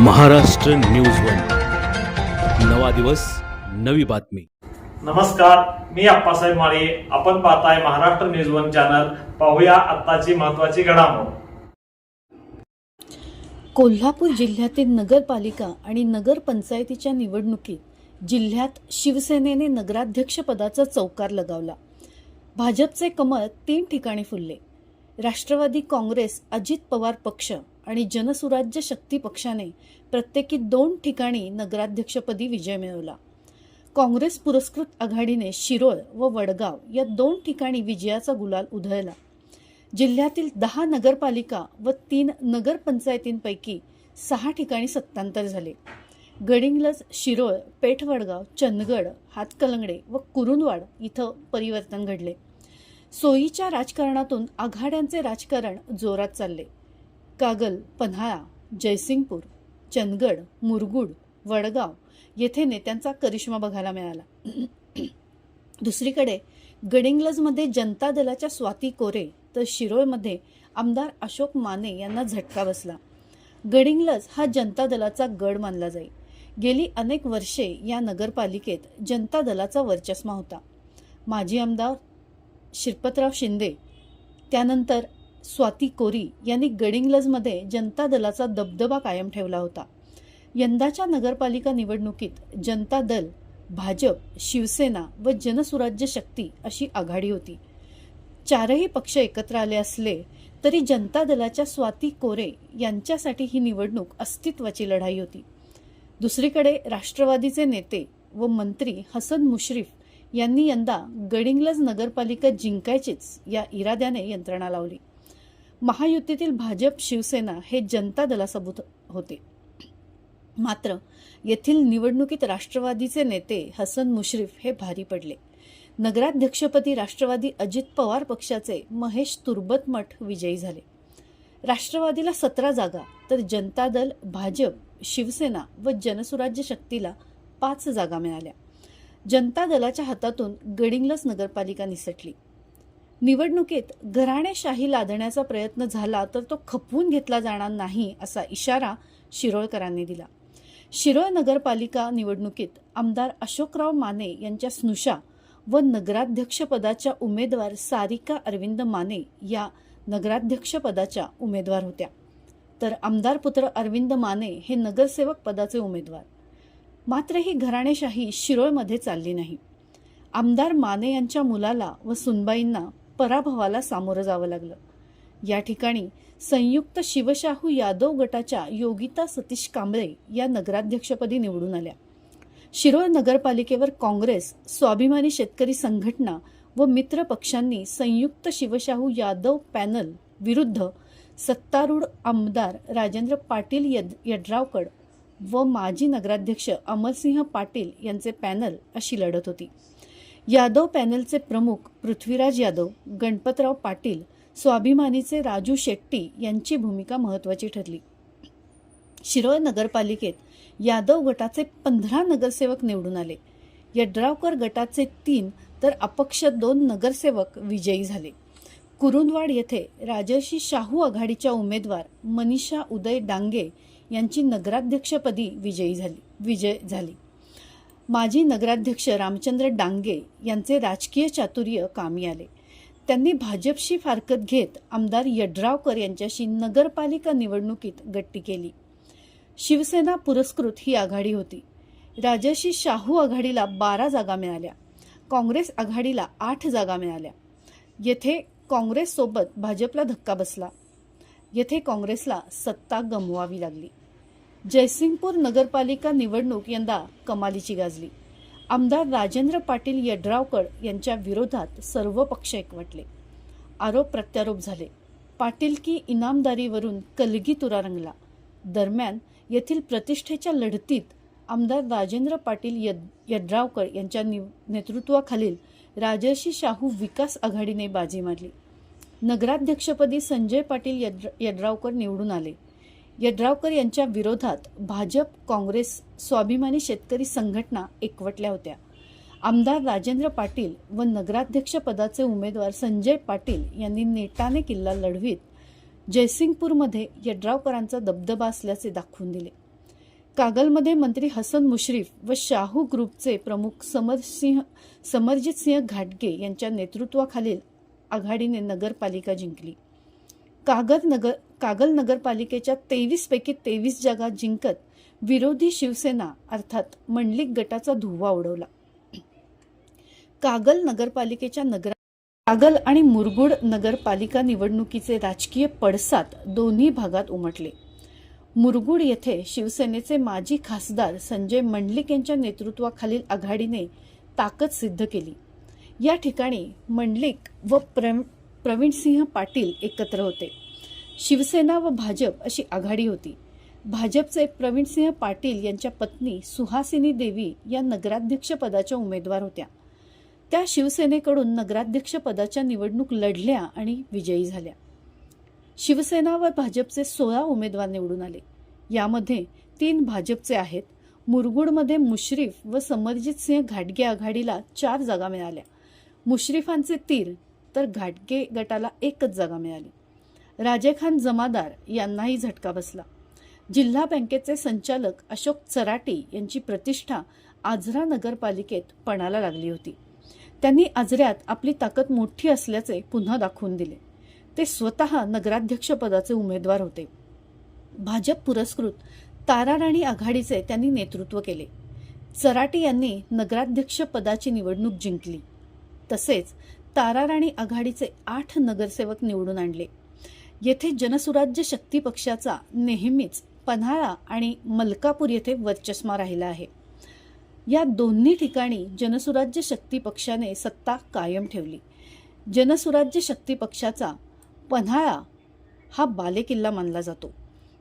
Maharashtra news one. नवा दिवस नवी बातमी. नमस्कार मी अप्पासाहेब माळे. आपण पाहताय महाराष्ट्र न्यूज वन चॅनल. पाहूया आत्ताची महत्वाची घडामोड. कोल्हापूर जिल्ह्यातील नगरपालिका आणि नगरपंचायतीच्या निवडणुकीत जिल्ह्यात शिवसेनेने नगराध्यक्षपदाचा चौकार लगावला. भाजपचे कमळ तीन ठिकाणी फुलले. राष्ट्रवादी काँग्रेस अजित पवार पक्ष आणि जनसुराज्य शक्ती पक्षाने प्रत्येकी दोन ठिकाणी नगराध्यक्षपदी विजय मिळवला. काँग्रेस पुरस्कृत आघाडीने शिरोळ व वडगाव या दोन ठिकाणी विजयाचा गुलाल उधळला. जिल्ह्यातील दहा नगरपालिका व तीन नगरपंचायतींपैकी सहा ठिकाणी सत्तांतर झाले. गडिंग्लज शिरोळ पेठवडगाव चंदगड हातकलंगडे व कुरुंदवाड इथं परिवर्तन घडले. सोयीच्या राजकारणातून आघाड्यांचे राजकारण जोरात चालले. कागल पन्हाळा जयसिंगपूर चंदगड मुरगुड वडगाव येथे नेत्यांचा करिश्मा बघायला मिळाला. दुसरीकडे गडिंग्लजमध्ये जनता दलाच्या स्वाती कोरे तर शिरोळमध्ये आमदार अशोक माने यांना झटका बसला. गडिंग्लज हा जनता दलाचा गड मानला जाई. गेली अनेक वर्षे या नगरपालिकेत जनता दलाचा वर्चस्मा होता. माजी आमदार शिरपतराव शिंदे त्यानंतर स्वाती कोरी यांनी गडिंग्लजमध्ये जनता दलाचा दबदबा कायम ठेवला होता. यंदाच्या नगरपालिका निवडणुकीत जनता दल भाजप शिवसेना व जनसुराज्य शक्ती अशी आघाडी होती. चारही पक्ष एकत्र आले असले तरी जनता दलाच्या स्वाती कोरे यांच्यासाठी ही निवडणूक अस्तित्वाची लढाई होती. दुसरीकडे राष्ट्रवादीचे नेते व मंत्री हसन मुश्रीफ यांनी यंदा गडिंग्लज नगरपालिका जिंकायचीच या इराद्याने यंत्रणा लावली. महायुतीतील भाजप शिवसेना हे जनता दलासोबत होते. मात्र येथील निवडणुकीत राष्ट्रवादीचे नेते हसन मुश्रीफ हे भारी पडले. नगराध्यक्षपदी राष्ट्रवादी अजित पवार पक्षाचे महेश तुर्बतमठ विजयी झाले. राष्ट्रवादीला सतरा जागा तर जनता दल भाजप शिवसेना व जनसुराज्य शक्तीला पाच जागा मिळाल्या. जनता दलाच्या हातातून गडिंग्लस नगरपालिका निसटली. निवडणुकीत घराणेशाही लादण्याचा प्रयत्न झाला तर तो खपवून घेतला जाणार नाही असा इशारा शिरोळकरांनी दिला. शिरोळ नगरपालिका निवडणुकीत आमदार अशोकराव माने यांच्या स्नुषा व नगराध्यक्षपदाच्या उमेदवार सारिका अरविंद माने या नगराध्यक्षपदाच्या उमेदवार होत्या. तर आमदार पुत्र अरविंद माने हे नगरसेवक पदाचे उमेदवार. मात्र ही घराणेशाही शिरोळमध्ये चालली नाही. आमदार माने यांच्या मुलाला व सुनबाईंना पराभवाला सामोरं जावं लागलं. या ठिकाणी संयुक्त शिवशाहू यादव गटाच्या योगिता सतीश कांबळे या नगराध्यक्षपदी निवडून आल्या. शिरोळ नगरपालिकेवर काँग्रेस स्वाभिमानी शेतकरी संघटना व मित्र पक्षांनी संयुक्त शिवशाहू यादव पॅनल विरुद्ध सत्तारूढ आमदार राजेंद्र पाटील यद यड्रावकड व माजी नगराध्यक्ष अमरसिंह पाटील यांचे पॅनल अशी लढत होती. यादव पॅनलचे प्रमुख पृथ्वीराज यादव गणपतराव पाटील स्वाभिमानीचे राजू शेट्टी यांची भूमिका महत्वाची ठरली. शिरोळ नगरपालिकेत यादव गटाचे पंधरा नगरसेवक निवडून आले. यड्रावकर गटाचे तीन तर अपक्ष दोन नगरसेवक विजयी झाले. कुरुंदवाड येथे राजर्षी शाहू आघाडीच्या उमेदवार मनीषा उदय डांगे यांची नगराध्यक्षपदी विजयी झाली विजय झाली. माजी नगराध्यक्ष रामचंद्र डांगे यांचे राजकीय चातुर्य कामी आले. त्यांनी भाजपशी फारकत घेत आमदार यड्रावकर यांच्याशी नगरपालिका निवडणुकीत गट्टी केली. शिवसेना पुरस्कृत ही आघाडी होती. राजर्षी शाहू आघाडीला बारा जागा मिळाल्या. काँग्रेस आघाडीला आठ जागा मिळाल्या. येथे काँग्रेससोबत भाजपला धक्का बसला. येथे काँग्रेसला सत्ता गमवावी लागली. जयसिंगपूर नगरपालिका निवडणूक यंदा कमालीची गाजली. आमदार राजेंद्र पाटील यड्रावकर यांच्या विरोधात सर्व पक्ष एकवटले. आरोप प्रत्यारोप झाले. पाटील की इनामदारीवरून कलगी तुरा रंगला. दरम्यान येथील प्रतिष्ठेच्या लढतीत आमदार राजेंद्र पाटील यद यड्रावकर यांच्या नेतृत्वाखालील राजर्षी शाहू विकास आघाडीने बाजी मारली. नगराध्यक्षपदी संजय पाटील यड्र यड्रावकर निवडून आले. यड्रावकर यांच्या विरोधात भाजप काँग्रेस स्वाभिमानी शेतकरी संघटना एकवटल्या होत्या. आमदार राजेंद्र पाटील व नगराध्यक्ष पदाचे उमेदवार संजय पाटील यांनी नेटाने किल्ला लढवीत जयसिंगपूरमध्ये यड्रावकरांचा दबदबा असल्याचे दाखवून दिले. कागलमध्ये मंत्री हसन मुश्रीफ व शाहू ग्रुपचे प्रमुख समरसिंह समरजित सिंह घाटगे यांच्या नेतृत्वाखालील आघाडीने नगरपालिका जिंकली. कागद नगर कागल नगरपालिकेच्या तेवीसपैकी तेवीस जागा जिंकत विरोधी शिवसेना अर्थात मंडलिक गटाचा धुव्वा उडवला. कागल नगरपालिकेच्या नगर कागल आणि मुरगुड नगरपालिका निवडणुकीचे राजकीय पडसाद दोन्ही भागात उमटले. मुरगुड येथे शिवसेनेचे माजी खासदार संजय मंडलिक यांच्या नेतृत्वाखालील आघाडीने ताकद सिद्ध केली. या ठिकाणी मंडलिक व प्र प्रवीणसिंह पाटील एकत्र होते. शिवसेना व भाजप अशी आघाडी होती. भाजपचे प्रवीणसिंह पाटील यांच्या पत्नी सुहासिनी देवी या नगराध्यक्षपदाच्या उमेदवार होत्या. त्या शिवसेनेकडून नगराध्यक्षपदाच्या निवडणूक लढल्या आणि विजयी झाल्या. शिवसेना व भाजपचे सोळा उमेदवार निवडून आले. यामध्ये तीन भाजपचे आहेत. मुरगुडमध्ये मुश्रीफ व समरजित सिंह घाटगे आघाडीला चार जागा मिळाल्या. मुश्रीफांचे तीन तर घाटगे गटाला एकच जागा मिळाली. राजेखान जमादार यांनाही झटका बसला. जिल्हा बँकेचे संचालक अशोक चराटी यांची प्रतिष्ठा आजरा नगरपालिकेत पणाला लागली होती. त्यांनी आजऱ्यात आपली ताकद मोठी असल्याचे पुन्हा दाखवून दिले. ते स्वतः नगराध्यक्षपदाचे उमेदवार होते. भाजप पुरस्कृत ताराराणी आघाडीचे त्यांनी नेतृत्व केले. चराटी यांनी नगराध्यक्ष पदाची निवडणूक जिंकली. तसेच ताराराणी आघाडीचे आठ नगरसेवक निवडून आणले. येथे जनसुराज्य शक्ती पक्षाचा नेहमीच पन्हाळा आणि मलकापूर येथे वर्चस्मा राहिला आहे. या दोन्ही ठिकाणी जनसुराज्य शक्ती पक्षाने सत्ता कायम ठेवली. जनसुराज्य शक्ती पक्षाचा पन्हाळा हा बालेकिल्ला मानला जातो.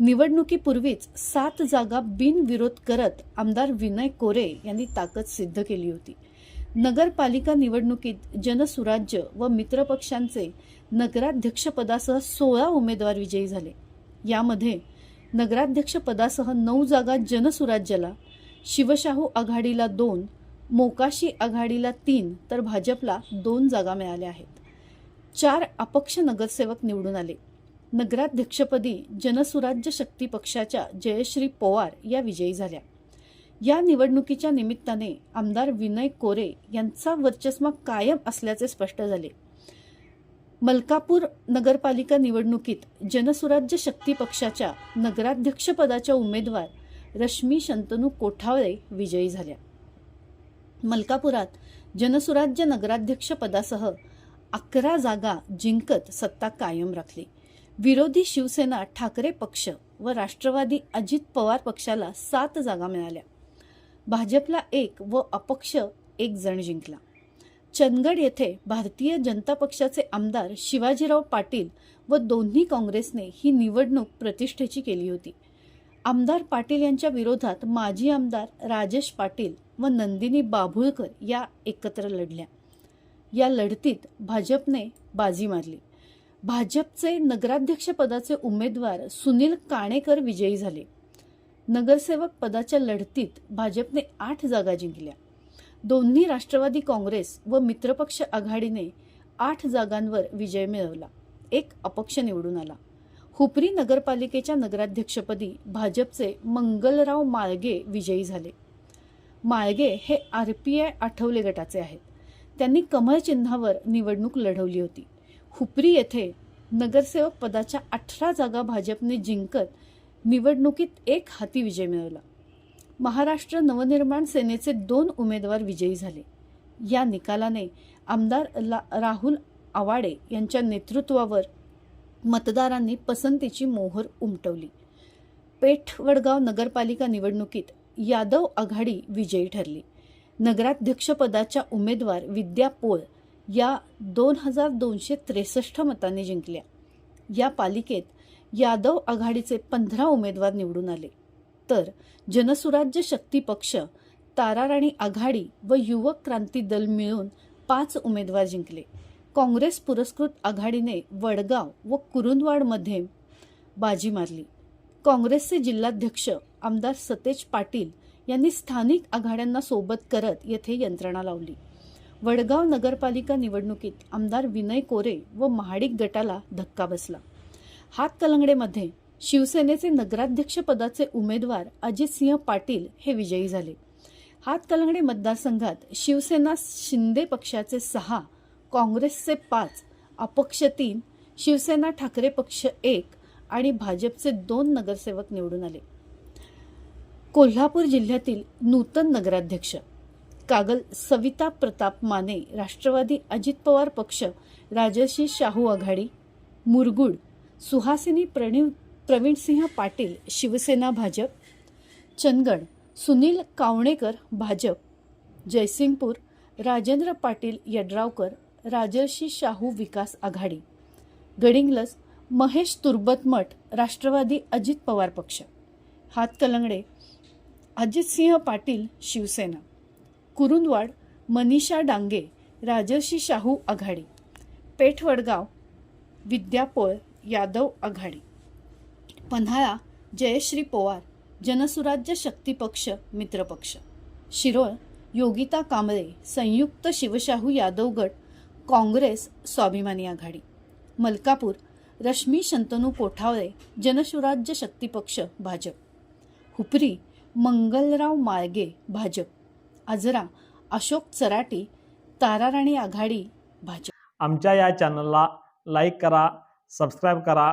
निवडणुकीपूर्वीच सात जागा बिनविरोध करत आमदार विनय कोरे यांनी ताकद सिद्ध केली होती. नगरपालिका निवडणुकीत जनसुराज्य व मित्रपक्षांचे नगराध्यक्षपदासह सोळा उमेदवार विजयी झाले. यामध्ये नगराध्यक्षपदासह नऊ जागा जनसुराज्याला शिवशाहू आघाडीला दोन मोकाशी आघाडीला तीन तर भाजपला दोन जागा मिळाल्या आहेत. चार अपक्ष नगरसेवक निवडून आले. नगराध्यक्षपदी जनसुराज्य शक्ती पक्षाच्या जयश्री पवार या विजयी झाल्या. या निवडणुकीच्या निमित्ताने आमदार विनय कोरे यांचा वर्चस्व कायम असल्याचे स्पष्ट झाले. मलकापूर नगरपालिका निवडणुकीत जनसुराज्य शक्ती पक्षाच्या नगराध्यक्षपदाच्या उमेदवार रश्मी शंतनू कोठावळे विजयी झाल्या. मलकापुरात जनसुराज्य नगराध्यक्ष पदासह अकरा जागा जिंकत सत्ता कायम राखली. विरोधी शिवसेना ठाकरे पक्ष व राष्ट्रवादी अजित पवार पक्षाला सात जागा मिळाल्या. भाजपला एक व अपक्ष एक जण जिंकला. चंदगड येथे भारतीय जनता पक्षाचे आमदार शिवाजीराव पाटील व दोन्ही काँग्रेसने ही निवडणूक प्रतिष्ठेची केली होती. आमदार पाटील यांच्या विरोधात माजी आमदार राजेश पाटील व नंदिनी बाभुळकर या एकत्र लढल्या. या लढतीत भाजपने बाजी मारली. भाजपचे नगराध्यक्षपदाचे उमेदवार सुनील काणेकर विजयी झाले. नगरसेवक पदाच्या लढतीत भाजपने आठ जागा जिंकल्या. दोन्ही राष्ट्रवादी काँग्रेस व मित्रपक्ष आघाडीने आठ जागांवर विजय मिळवला. एक अपक्ष निवडून आला. हुपरी नगरपालिकेच्या नगराध्यक्षपदी भाजपचे मंगलराव माळगे विजयी झाले. माळगे हे आर पी आय आठवले गटाचे आहेत. त्यांनी कमळ चिन्हावर निवडणूक लढवली होती. हुपरी येथे नगरसेवक पदाच्या अठरा जागा भाजपने जिंकत निवडणुकीत एक हाती विजय मिळवला. महाराष्ट्र नवनिर्माण सेनेचे दोन उमेदवार विजयी झाले. या निकालाने आमदार ला राहुल आवाडे यांच्या नेतृत्वावर मतदारांनी पसंतीची मोहर उमटवली. पेठ वडगाव नगरपालिका निवडणुकीत यादव आघाडी विजयी ठरली. नगराध्यक्षपदाच्या उमेदवार विद्या पोळ या दोन हजार दोनशे त्रेसष्ट मतांनी जिंकल्या. या पालिकेत यादव आघाडीचे पंधरा उमेदवार निवडून आले. तर जनसुराज्य शक्ती पक्ष ताराराणी आघाडी व युवक क्रांती दल मिळून पाच उमेदवार जिंकले. काँग्रेस पुरस्कृत आघाडीने वडगाव व कुरुंदवाडमध्ये बाजी मारली. काँग्रेसचे जिल्हाध्यक्ष आमदार सतेज पाटील यांनी स्थानिक आघाड्यांना सोबत करत येथे यंत्रणा लावली. वडगाव नगरपालिका निवडणुकीत आमदार विनय कोरे व महाडिक गटाला धक्का बसला. हातकलंगडेमध्ये शिवसेनेचे नगराध्यक्षपदाचे उमेदवार अजितसिंह पाटील हे विजयी झाले. हातकलंगडे मतदारसंघात शिवसेना शिंदे पक्षाचे सहा काँग्रेसचे पाच अपक्ष तीन शिवसेना ठाकरे पक्ष एक आणि भाजपचे दोन नगरसेवक निवडून आले. कोल्हापूर जिल्ह्यातील नूतन नगराध्यक्ष कागल सविता प्रताप माने राष्ट्रवादी अजित पवार पक्ष राजर्षी शाहू आघाडी मुरगुड सुहासिनी प्रणीव प्रवीणसिंह पाटील शिवसेना भाजप चंदगड सुनील कावणेकर भाजप जयसिंगपूर राजेंद्र पाटील यड्रावकर राजर्षी शाहू विकास आघाडी गडिंग्लज महेश तुर्बतमठ राष्ट्रवादी अजित पवार पक्ष. हातकलंगडे अजितसिंह पाटील शिवसेना. कुरुंदवाड मनीषा डांगे राजर्षी शाहू आघाडी. पेठवडगाव विद्यापोळ यादव आघाडी. पन्हाळा जयश्री पोवार जनसुराज्य शक्ती पक्ष मित्रपक्ष शिरोळ योगिता कांबळे संयुक्त शिवशाहू यादव गट काँग्रेस स्वाभिमानी आघाडी. मलकापूर रश्मी शंतनू कोठावळे जनसुराज्य शक्ती पक्ष भाजप. हुपरी मंगलराव माळगे भाजप. आजरा अशोक चराटी ताराराणी आघाडी भाजप. आमच्या या चॅनलला लाईक करा सबस्क्राईब करा